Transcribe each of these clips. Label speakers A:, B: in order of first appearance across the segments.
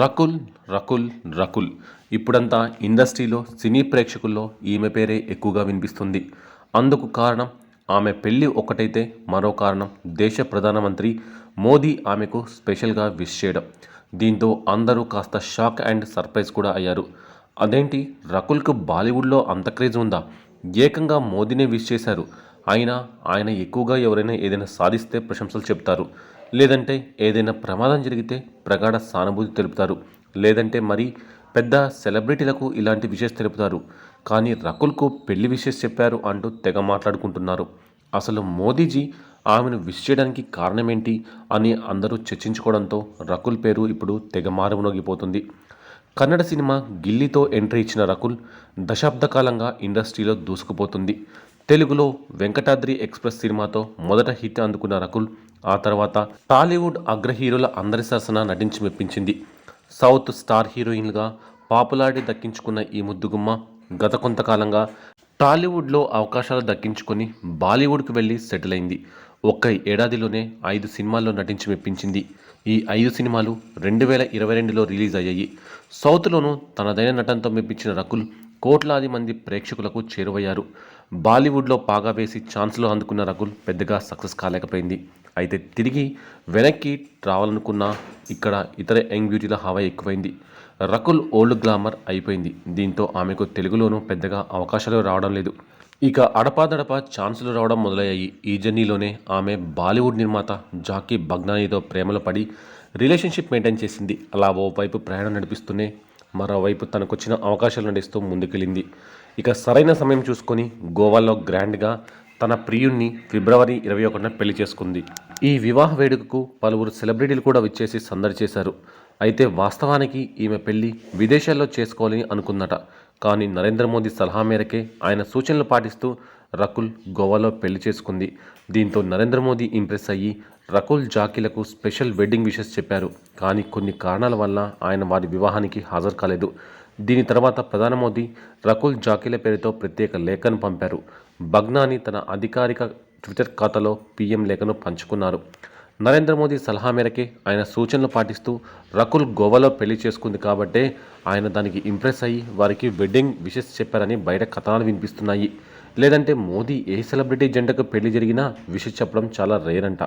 A: రకుల్ రకుల్ రకుల్. ఇప్పుడంతా ఇండస్ట్రీలో సినీ ప్రేక్షకుల్లో ఈమె పేరే ఎక్కువగా వినిపిస్తుంది. అందుకు కారణం ఆమె పెళ్ళి ఒకటైతే మరో కారణం దేశ ప్రధానమంత్రి మోదీ ఆమెకు స్పెషల్గా విష్ చేయడం. దీంతో అందరూ కాస్త షాక్ అండ్ సర్ప్రైజ్ కూడా అయ్యారు. అదేంటి రకుల్కు బాలీవుడ్లో అంత క్రేజ్ ఉందా? ఏకంగా మోదీనే విష్ చేశారు. అయినా ఆయన ఎక్కువగా ఎవరైనా ఏదైనా సాధిస్తే ప్రశంసలు చెప్తారు లేదంటే ఏదైనా ప్రమాదం జరిగితే ప్రగాఢ సానుభూతి తెలుపుతారు. లేదంటే మరి పెద్ద సెలబ్రిటీలకు ఇలాంటి విషయస్ తెలుపుతారు. కానీ రకుల్కు పెళ్ళి విషయస్ చెప్పారు అంటూ తెగ మాట్లాడుకుంటున్నారు. అసలు మోదీజీ ఆమెను విష్ చేయడానికి కారణమేంటి అని అందరూ చర్చించుకోవడంతో రకుల్ పేరు ఇప్పుడు తెగ మారుమునగిపోతుంది కన్నడ సినిమా గిల్లీతో ఎంట్రీ ఇచ్చిన రకుల్ దశాబ్ద కాలంగా ఇండస్ట్రీలో దూసుకుపోతుంది. తెలుగులో వెంకటాద్రి ఎక్స్ప్రెస్ సినిమాతో మొదట హిట్ అందుకున్న రకుల్ ఆ తర్వాత టాలీవుడ్ అగ్రహీరోల అందరి సరసన నటించి మెప్పించింది. సౌత్ స్టార్ హీరోయిన్లుగా పాపులారిటీ దక్కించుకున్న ఈ ముద్దుగుమ్మ గత కొంతకాలంగా టాలీవుడ్లో అవకాశాలు దక్కించుకొని బాలీవుడ్కి వెళ్ళి సెటిల్ అయింది. ఒక్క ఏడాదిలోనే ఐదు సినిమాల్లో నటించి మెప్పించింది. ఈ ఐదు సినిమాలు రెండు వేల ఇరవై రెండులో రిలీజ్ అయ్యాయి. సౌత్లోనూ తనదైన నటనతో మెప్పించిన రకుల్ కోట్లాది మంది ప్రేక్షకులకు చేరువయ్యారు. బాలీవుడ్లో పాగా వేసి ఛాన్స్లో అందుకున్న రకుల్ పెద్దగా సక్సెస్ కాలేకపోయింది. అయితే తిరిగి వెనక్కి రావాలనుకున్న ఇక్కడ ఇతర యంగ్ బ్యూటీల హవా ఎక్కువైంది. రకుల్ ఓల్డ్ గ్లామర్ అయిపోయింది. దీంతో ఆమెకు తెలుగులోనూ పెద్దగా అవకాశాలు రావడం లేదు. ఇక అడపాదడపా ఛాన్సులు రావడం మొదలయ్యాయి. ఈ జర్నీలోనే ఆమె బాలీవుడ్ నిర్మాత జాకీ బగ్నానీతో ప్రేమలో పడి రిలేషన్షిప్ మెయింటైన్ చేసింది. అలా ఓవైపు ప్రయాణం నడిపిస్తూనే మరోవైపు తనకొచ్చిన అవకాశాలు నడిస్తూ ముందుకెళ్ళింది. ఇక సరైన సమయం చూసుకొని గోవాలో గ్రాండ్గా తన ప్రియుణ్ణి ఫిబ్రవరి ఇరవై ఒకటిన పెళ్ళి చేసుకుంది. ఈ వివాహ వేడుకకు పలువురు సెలబ్రిటీలు కూడా విచ్చేసి సందడి చేశారు. అయితే వాస్తవానికి ఈమె పెళ్ళి విదేశాల్లో చేసుకోవాలని అనుకుందట. కానీ నరేంద్ర మోదీ సలహా మేరకే ఆయన సూచనలు పాటిస్తూ రకుల్ గోవాలో పెళ్ళి చేసుకుంది. దీంతో నరేంద్ర మోదీ ఇంప్రెస్ అయ్యి రకుల్ జాకీలకు స్పెషల్ వెడ్డింగ్ విషెస్ చెప్పారు. కానీ కొన్ని కారణాల వల్ల ఆయన వారి వివాహానికి హాజరు కాలేదు. దీని తర్వాత ప్రధాని మోదీ రకుల్ జాకీల పేరుతో ప్రత్యేక లేఖను పంపారు. బగ్నాని తన అధికారిక ట్విట్టర్ ఖాతాలో పీఎం లేఖను పంచుకున్నారు. నరేంద్ర మోదీ సలహా మేరకే ఆయన సూచనలు పాటిస్తూ రకుల్ గోవాలో పెళ్ళి చేసుకుంది కాబట్టే ఆయన దానికి ఇంప్రెస్ అయ్యి వారికి వెడ్డింగ్ విషెస్ చెప్పారని బయట కథనాలు వినిపిస్తున్నాయి. లేదంటే మోదీ ఏ సెలబ్రిటీ జంటకు పెళ్ళి జరిగినా విషెస్ చెప్పడం చాలా రేర్ అంట.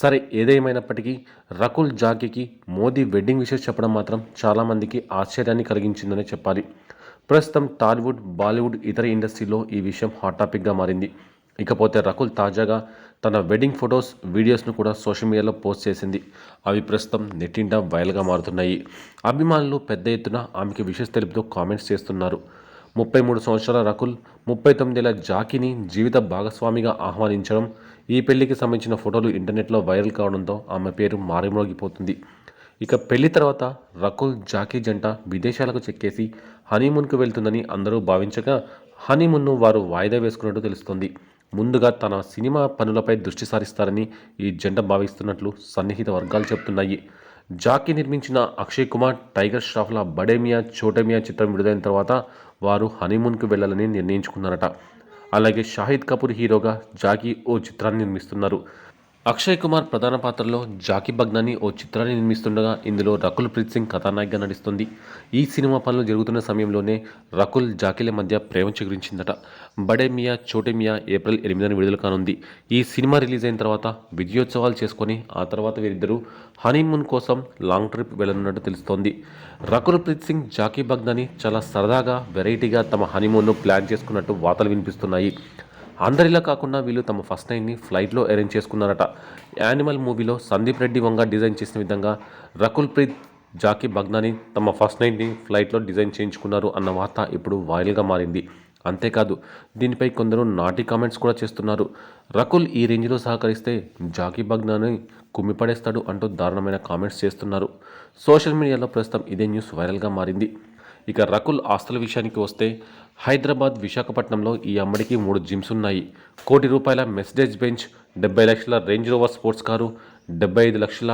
A: సరే ఏదేమైనప్పటికీ రకుల్ జాకీకి మోదీ వెడ్డింగ్ విషెస్ చెప్పడం మాత్రం చాలామందికి ఆశ్చర్యాన్ని కలిగించిందనే చెప్పాలి. ప్రస్తుతం టాలీవుడ్ బాలీవుడ్ ఇతర ఇండస్ట్రీలో ఈ విషయం హాట్ టాపిక్గా మారింది. ఇకపోతే రకుల్ తాజాగా తన వెడ్డింగ్ ఫొటోస్ వీడియోస్ను కూడా సోషల్ మీడియాలో పోస్ట్ చేసింది. అవి ప్రస్తుతం నెట్టింట వైరల్గా మారుతున్నాయి. అభిమానులు పెద్ద ఎత్తున ఆమెకి విషెస్ తెలుపుతూ కామెంట్స్ చేస్తున్నారు. ముప్పై మూడు సంవత్సరాల రకుల్ ముప్పై తొమ్మిదేళ్ళ జాకీని జీవిత భాగస్వామిగా ఆహ్వానించడం ఈ పెళ్ళికి సంబంధించిన ఫోటోలు ఇంటర్నెట్లో వైరల్ కావడంతో ఆమె పేరు మారుమోగిపోతుంది ఇక పెళ్ళి తర్వాత రకుల్ జాకీ జంట విదేశాలకు చెక్కేసి హనీమూన్కు వెళ్తుందని అందరూ భావించగా హనీమూన్ను వారు వాయిదా వేసుకున్నట్టు తెలుస్తోంది. ముందుగా తన సినిమా పనులపై దృష్టి సారిస్తారని ఈ జంట భావిస్తున్నట్లు సన్నిహిత వర్గాలు చెబుతున్నాయి. జాకీ నిర్మించిన అక్షయ్ కుమార్ టైగర్ ష్రాఫ్ల బడేమియా చోటమియా చిత్రం విడుదలైన తర్వాత వారు హనీమూన్కు వెళ్ళాలని నిర్ణయించుకున్నారట. అలాగే షాహిద్ కపూర్ హీరోగా జాకీ ఓ చిత్రాన్ని నిర్మిస్తున్నారు. అక్షయ్ కుమార్ ప్రధాన పాత్రలో జాకీ బగ్నాని ఓ చిత్రాన్ని నిర్మిస్తుండగా ఇందులో రకుల్ ప్రీత్ సింగ్ కథానాయకగా నటిస్తుంది. ఈ సినిమా పనులు జరుగుతున్న సమయంలోనే రకుల్ జాకీల మధ్య ప్రేమ చిగురించిందట. బడే మియా చోటే మియా ఏప్రిల్ ఎనిమిదిన విడుదల కానుంది. ఈ సినిమా రిలీజ్ అయిన తర్వాత విజయోత్సవాలు చేసుకొని ఆ తర్వాత వీరిద్దరూ హనీమూన్ కోసం లాంగ్ ట్రిప్ వెళ్ళనున్నట్టు తెలుస్తోంది. రకుల్ ప్రీత్ సింగ్ జాకీ బగ్నాని చాలా సరదాగా వెరైటీగా తమ హనీమూన్ను ప్లాన్ చేసుకున్నట్టు వార్తలు వినిపిస్తున్నాయి. అందరిలా కాకుండా వీళ్ళు తమ ఫస్ట్ నైన్ని ఫ్లైట్లో అరేంజ్ చేసుకున్నారట. యానిమల్ మూవీలో సందీప్ రెడ్డి వంగ డిజైన్ చేసిన విధంగా రకుల్ ప్రీత్ జాకీ భగ్నాని తమ ఫస్ట్ నైట్ని ఫ్లైట్లో డిజైన్ చేయించుకున్నారు అన్న వార్త ఇప్పుడు వైరల్గా మారింది. అంతేకాదు దీనిపై కొందరు నాటి కామెంట్స్ కూడా చేస్తున్నారు. రకుల్ ఈ రేంజ్లో సహకరిస్తే జాకీ బగ్నాని కుమ్మిపడేస్తాడు అంటూ దారుణమైన కామెంట్స్ చేస్తున్నారు. సోషల్ మీడియాలో ప్రస్తుతం ఇదే న్యూస్ వైరల్గా మారింది. ఇక రకుల్ ఆస్తుల విషయానికి వస్తే హైదరాబాద్ విశాఖపట్నంలో ఈ అమ్మడికి మూడు జిమ్స్ ఉన్నాయి. కోటి రూపాయల మెస్డేజ్ బెంచ్ డెబ్బై లక్షల రేంజ్ రోవర్ స్పోర్ట్స్ కారు డెబ్బై ఐదు లక్షల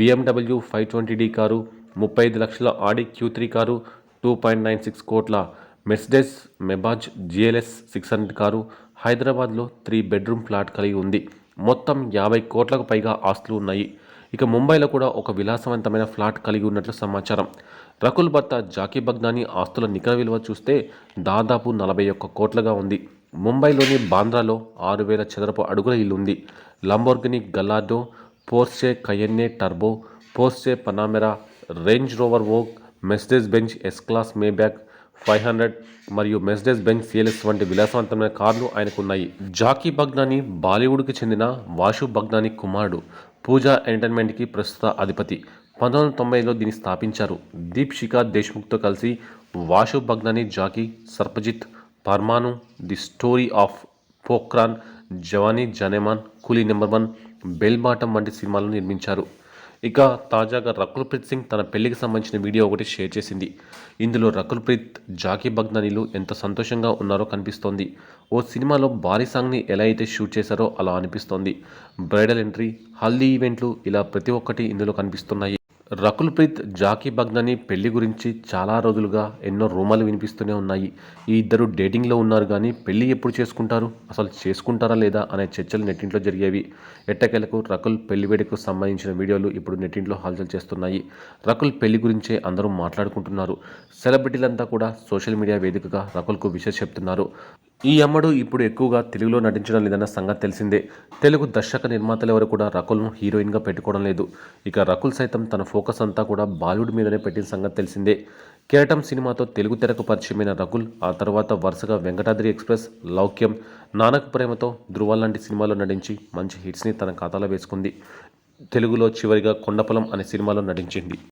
A: BMW five twenty D car ముప్పై ఐదు లక్షల Audi Q three car two point nine six కోట్ల Mercedes Maybach GLS six hundred car హైదరాబాద్లో త్రీ బెడ్రూమ్ ఫ్లాట్ కలిగి ఉంది. మొత్తం యాభై కోట్లకు పైగా ఆస్తులు ఉన్నాయి. ఇక ముంబైలో కూడా ఒక విలాసవంతమైన ఫ్లాట్ కలిగి ఉన్నట్లు సమాచారం. రకుల్ భర్త జాకీ బగ్నాని ఆస్తుల నికర విలువ చూస్తే దాదాపు నలభై ఒక్క కోట్లుగా ఉంది. ముంబైలోని బాంద్రాలో ఆరు వేల చదరపు అడుగుల ఇల్లు ఉంది Lamborghini Gallardo Porsche Cayenne Turbo Porsche Panamera Range Rover ఓక్ Mercedes Benz S class Maybach five hundred మరియు మెస్డెస్ బెంచ్ సిఎల్ఎస్ వంటి విలాసవంతమైన కార్లు ఆయనకు ఉన్నాయి జాకీ బగ్నాని బాలీవుడ్కి చెందిన వాషు బగ్నాని కుమారుడు. పూజా ఎంటర్టైన్మెంట్కి ప్రస్తుత అధిపతి. పంతొమ్మిది వందల తొంభైలో దీన్ని స్థాపించారు. దీప్ శిఖా దేశ్ముఖ్తో కలిసి Vashu Bhagnani Jackky Sarbjit Parmanu the story of Pokhran Jawaani Jaaneman Coolie number one bell bottom వంటి సినిమాలను నిర్మించారు. ఇక తాజాగా రకుల్ ప్రీత్ సింగ్ తన పెళ్ళికి సంబంధించిన వీడియో ఒకటి షేర్ చేసింది. ఇందులో రకుల్ ప్రీత్ జాకీ భగ్నానీలు ఎంత సంతోషంగా ఉన్నారో కనిపిస్తోంది. ఓ సినిమాలో భారీ సాంగ్ని ఎలా అయితే షూట్ చేశారో అలా అనిపిస్తోంది. బ్రైడల్ ఎంట్రీ హల్దీ ఈవెంట్లు ఇలా ప్రతి ఒక్కటి ఇందులో కనిపిస్తున్నాయి. రకుల్ ప్రీత్ జాకీ బగ్నాని పెళ్ళి గురించి చాలా రోజులుగా ఎన్నో రూమాలు వినిపిస్తూనే ఉన్నాయి. ఈ ఇద్దరు డేటింగ్లో ఉన్నారు కానీ పెళ్ళి ఎప్పుడు చేసుకుంటారు? అసలు చేసుకుంటారా లేదా అనే చర్చలు నెట్టింట్లో జరిగేవి. ఎట్టకేలకు రకుల్ పెళ్ళి వేడుకకు సంబంధించిన వీడియోలు ఇప్పుడు నెట్టింట్లో హల్చల్ చేస్తున్నాయి. రకుల్ పెళ్ళి గురించే అందరూ మాట్లాడుకుంటున్నారు. సెలబ్రిటీలంతా కూడా సోషల్ మీడియా వేదికగా రకుల్కు విషయం చెప్తున్నారు. ఈ అమ్మడు ఇప్పుడు ఎక్కువగా తెలుగులో నటించడం లేదన్న సంగతి తెలిసిందే. తెలుగు దర్శక నిర్మాతలు ఎవరు కూడా రకుల్ను హీరోయిన్గా పెట్టుకోవడం లేదు. ఇక రకుల్ సైతం తన ఫోకస్ అంతా కూడా బాలీవుడ్ మీదనే పెట్టిన సంగతి తెలిసిందే. కిరటం సినిమాతో తెలుగు తెరకు పరిచయమైన రకుల్ ఆ తర్వాత వరుసగా వెంకటాద్రి ఎక్స్ప్రెస్ లౌక్యం నానక్ ప్రేమతో ధృవ లాంటి సినిమాలో నటించి మంచి హిట్స్ని తన ఖాతాలో వేసుకుంది. తెలుగులో చివరిగా కొండపొలం అనే సినిమాలో నటించింది.